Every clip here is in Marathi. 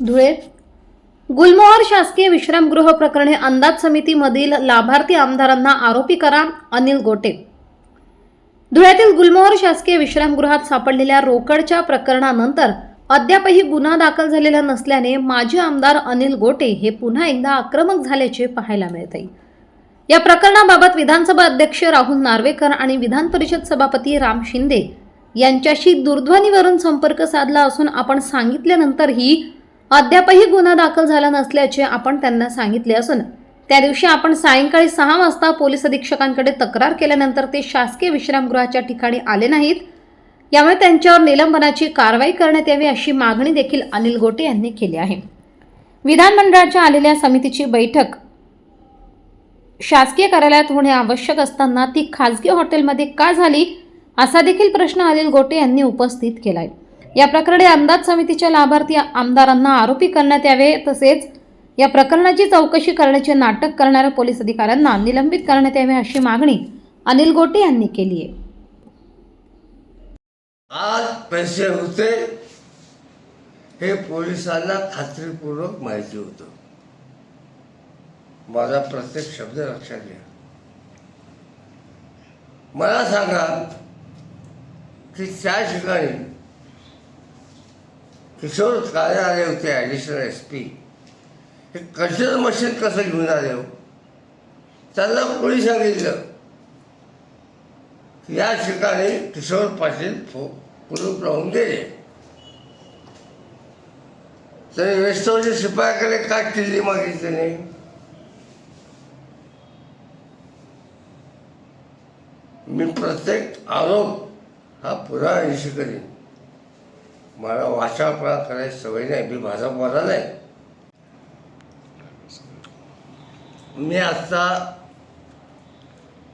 धुळे. गुलमोहर शासकीय विश्रामगृह प्रकरणी अंदाज समितीमधील लाभार्थी आमदारांना आरोपी करा अनिल गोटे. धुळ्यातील गुलमोहर शासकीय विश्रामगृहात सापडलेल्या रोकडच्या प्रकरणानंतर अद्यापही गुन्हा दाखल झालेला नसल्याने माजी आमदार अनिल गोटे हे पुन्हा एकदा आक्रमक झाल्याचे पाहायला मिळते या प्रकरणाबाबत विधानसभा अध्यक्ष राहुल नार्वेकर आणि विधान परिषद सभापती राम शिंदे यांच्याशी दूरध्वनीवरून संपर्क साधला असून आपण सांगितल्यानंतरही अद्यापही गुन्हा दाखल झाला नसल्याचे आपण त्यांना सांगितले असून त्या दिवशी आपण सायंकाळी सहा वाजता पोलीस अधीक्षकांकडे तक्रार केल्यानंतर ते शासकीय विश्रामगृहाच्या ठिकाणी आले नाहीत. यामुळे त्यांच्यावर निलंबनाची कारवाई करण्यात यावी अशी मागणी देखील अनिल गोटे यांनी केली आहे. विधानमंडळाच्या आलेल्या समितीची बैठक शासकीय कार्यालयात होणे आवश्यक असताना ती खाजगी हॉटेलमध्ये का झाली असा देखील प्रश्न अनिल गोटे यांनी उपस्थित केला आहे या प्रकरणी अंदाज समितीच्या लाभार्थी आमदारांना आरोपी करण्यात यावे तसेच या प्रकरणाची चौकशी करण्याचे नाटक करणाऱ्या पोलीस अधिकाऱ्यांना निलंबित करण्यात यावे अशी मागणी अनिल गोटे यांनी केली आहे. आज पैसे होते हे पोलिसांना खात्रीपूर्वक माहिती होतं. माझा प्रत्येक शब्द लक्षात घ्या. मला सांगा की त्या ठिकाणी किशोर काय आले होते ॲडिशनल एस पी हे कल्चर मशीन कसं घेऊन आले हो? त्यांना कोणी सांगितलं? या ठिकाणी किशोर पाटील फो कुलूप लावून गेले. तरी वेस्तवच्या शिपायाकडे का किल्ली मागितली नाही मी प्रत्येक आरोप हा पुराव्यानिशी करीन. मला वाचापळा करायची सवय नाही. मी माझा भाजपवाला नाही. मी आता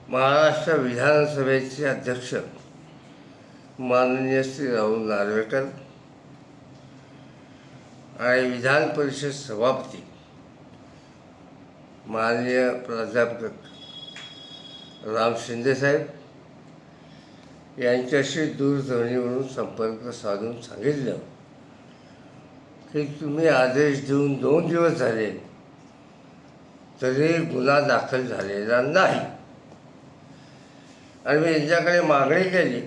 महाराष्ट्र विधानसभेचे अध्यक्ष माननीय श्री राहुल नार्वेकर आणि विधान परिषद सभापती माननीय प्राध्यापक राम शिंदेसाहेब यांच्याशी दूरध्वनीवरून संपर्क साधून सांगितलं. की तुम्ही आदेश देऊन दोन दिवस झाले तरी गुन्हा दाखल झालेला नाही. आणि मी यांच्याकडे मागणी केली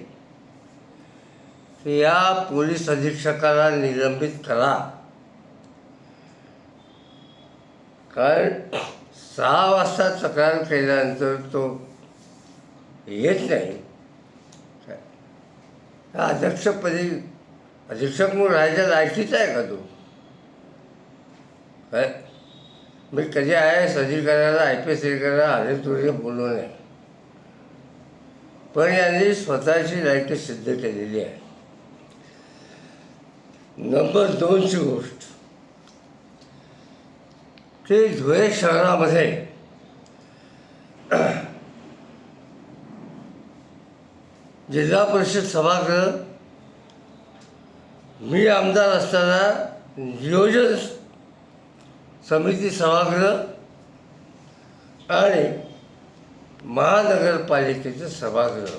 की या पोलीस अधीक्षकाला निलंबित करा. कारण सहा वाजता तक्रार केल्यानंतर तो येत नाही. अध्यक्षपदी अधीक्षक म्हणून राहायच्या लायकीचा आहे का तू? काय? मी कधी आय एस अधिकाऱ्याला आय पी एस अधिकाऱ्याला आले तुझे बोललो नाही पण यांनी स्वतःची लायकी सिद्ध केलेली आहे. नंबर दोनची गोष्ट. की धुळे शहरामध्ये जिल्हा परिषद सभागृह मी आमदार असताना नियोजन समिती सभागृह आणि महानगरपालिकेचं सभागृह.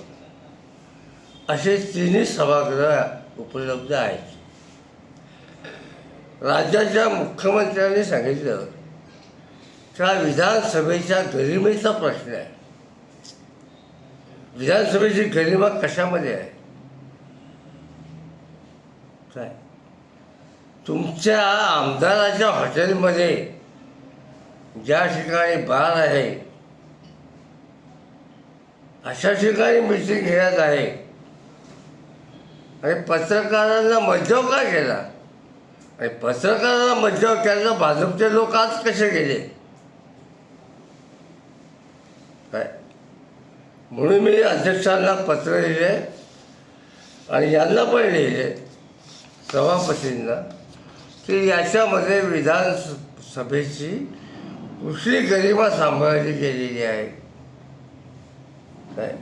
असे तिन्ही सभागृह उपलब्ध आहेत. राज्याच्या मुख्यमंत्र्यांनी सांगितलं त्या विधानसभेच्या गरिमेचा प्रश्न आहे. विधानसभेची गरिमा कशामध्ये आहे? काय? तुमच्या आमदाराच्या हॉटेलमध्ये ज्या ठिकाणी बार आहे अशा ठिकाणी मिटिंग घेण्यात आहे. आणि पत्रकारांना मज्जाव का केला? आणि पत्रकारांना मज्जाव केला भाजपचे लोक आज कसे गेले? काय? म्हणून मी अध्यक्षांना पत्र लिहिले आणि यांना पण लिहिले सभापतींना की याच्यामध्ये विधानसभेची कुठली गरिमा सांभाळली गेलेली आहे. काय?